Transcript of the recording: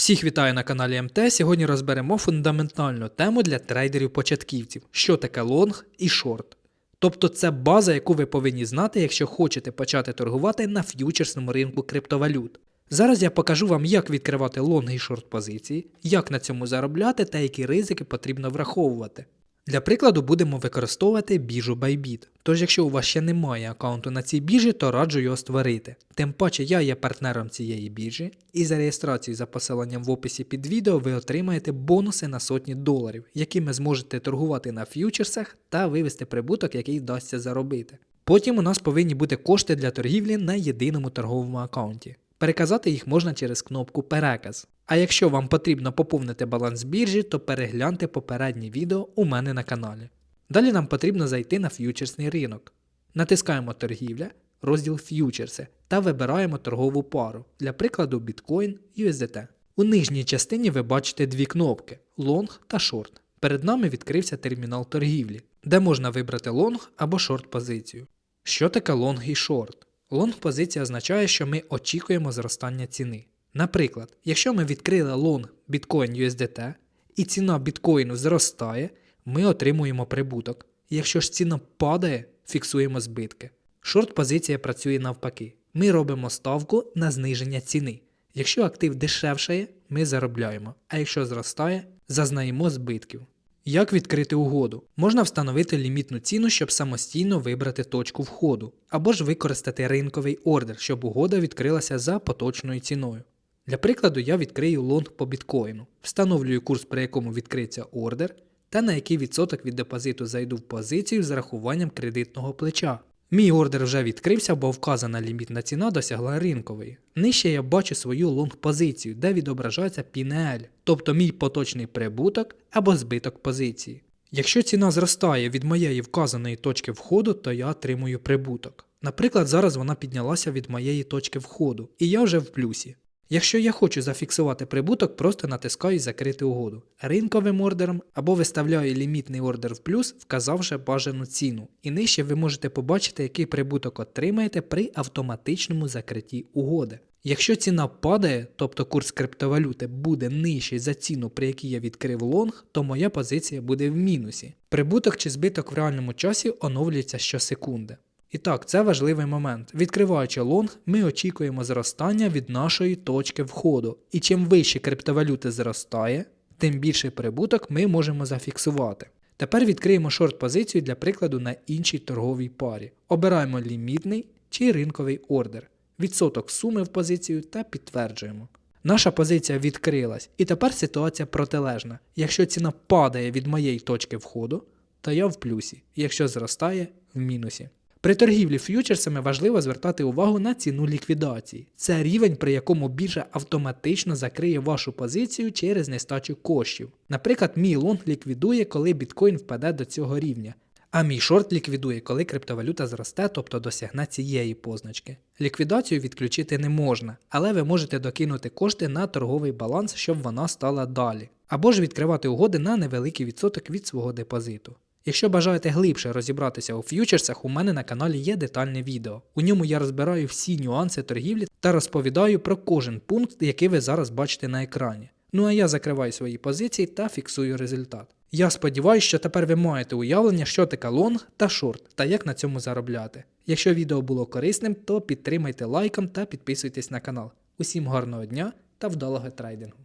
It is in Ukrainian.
Всіх вітаю на каналі МТ. Сьогодні розберемо фундаментальну тему для трейдерів-початківців, що таке лонг і шорт. Тобто це база, яку ви повинні знати, якщо хочете почати торгувати на ф'ючерсному ринку криптовалют. Зараз я покажу вам, як відкривати лонг і шорт позиції, як на цьому заробляти та які ризики потрібно враховувати. Для прикладу будемо використовувати біржу Bybit. Тож, якщо у вас ще немає аккаунту на цій біржі, то раджу його створити. Тим паче я є партнером цієї біржі, і за реєстрацію за посиланням в описі під відео ви отримаєте бонуси на сотні доларів, якими зможете торгувати на ф'ючерсах та вивести прибуток, який вдасться заробити. Потім у нас повинні бути кошти для торгівлі на єдиному торговому аккаунті. Переказати їх можна через кнопку Переказ. А якщо вам потрібно поповнити баланс біржі, то перегляньте попереднє відео у мене на каналі. Далі нам потрібно зайти на ф'ючерсний ринок. Натискаємо торгівля, розділ ф'ючерси та вибираємо торгову пару, для прикладу Bitcoin USDT. У нижній частині ви бачите дві кнопки Long та Short. Перед нами відкрився термінал торгівлі, де можна вибрати лонг або шорт позицію. Що таке лонг і шорт? Лонг позиція означає, що ми очікуємо зростання ціни. Наприклад, якщо ми відкрили лонг Bitcoin USDT і ціна біткоїну зростає, ми отримуємо прибуток. Якщо ж ціна падає, фіксуємо збитки. Шорт позиція працює навпаки. Ми робимо ставку на зниження ціни. Якщо актив дешевшає, ми заробляємо, а якщо зростає, зазнаємо збитків. Як відкрити угоду? Можна встановити лімітну ціну, щоб самостійно вибрати точку входу, або ж використати ринковий ордер, щоб угода відкрилася за поточною ціною. Для прикладу, я відкрию лонг по біткоїну, встановлюю курс, при якому відкриється ордер, та на який відсоток від депозиту зайду в позицію з рахуванням кредитного плеча. Мій ордер вже відкрився, бо вказана лімітна ціна досягла ринкової. Нижче я бачу свою лонг-позицію, де відображається PNL, тобто мій поточний прибуток або збиток позиції. Якщо ціна зростає від моєї вказаної точки входу, то я отримую прибуток. Наприклад, зараз вона піднялася від моєї точки входу, і я вже в плюсі. Якщо я хочу зафіксувати прибуток, просто натискаю закрити угоду ринковим ордером або виставляю лімітний ордер в плюс, вказавши бажану ціну. І нижче ви можете побачити, який прибуток отримаєте при автоматичному закритті угоди. Якщо ціна падає, тобто курс криптовалюти буде нижчий за ціну, при якій я відкрив лонг, то моя позиція буде в мінусі. Прибуток чи збиток в реальному часі оновлюється щосекунди. І так, це важливий момент. Відкриваючи лонг, ми очікуємо зростання від нашої точки входу. І чим вище криптовалюти зростає, тим більший прибуток ми можемо зафіксувати. Тепер відкриємо шорт позицію для прикладу на іншій торговій парі. Обираємо лімітний чи ринковий ордер, відсоток суми в позицію та підтверджуємо. Наша позиція відкрилась, і тепер ситуація протилежна. Якщо ціна падає від моєї точки входу, то я в плюсі, якщо зростає в мінусі. При торгівлі ф'ючерсами важливо звертати увагу на ціну ліквідації. Це рівень, при якому біржа автоматично закриє вашу позицію через нестачу коштів. Наприклад, мій лонг ліквідує, коли біткоін впаде до цього рівня, а мій шорт ліквідує, коли криптовалюта зросте, тобто досягне цієї позначки. Ліквідацію відключити не можна, але ви можете докинути кошти на торговий баланс, щоб вона стала далі, або ж відкривати угоди на невеликий відсоток від свого депозиту. Якщо бажаєте глибше розібратися у ф'ючерсах, у мене на каналі є детальне відео. У ньому я розбираю всі нюанси торгівлі та розповідаю про кожен пункт, який ви зараз бачите на екрані. Ну а я закриваю свої позиції та фіксую результат. Я сподіваюся, що тепер ви маєте уявлення, що таке лонг та шорт та як на цьому заробляти. Якщо відео було корисним, то підтримайте лайком та підписуйтесь на канал. Усім гарного дня та вдалого трейдингу!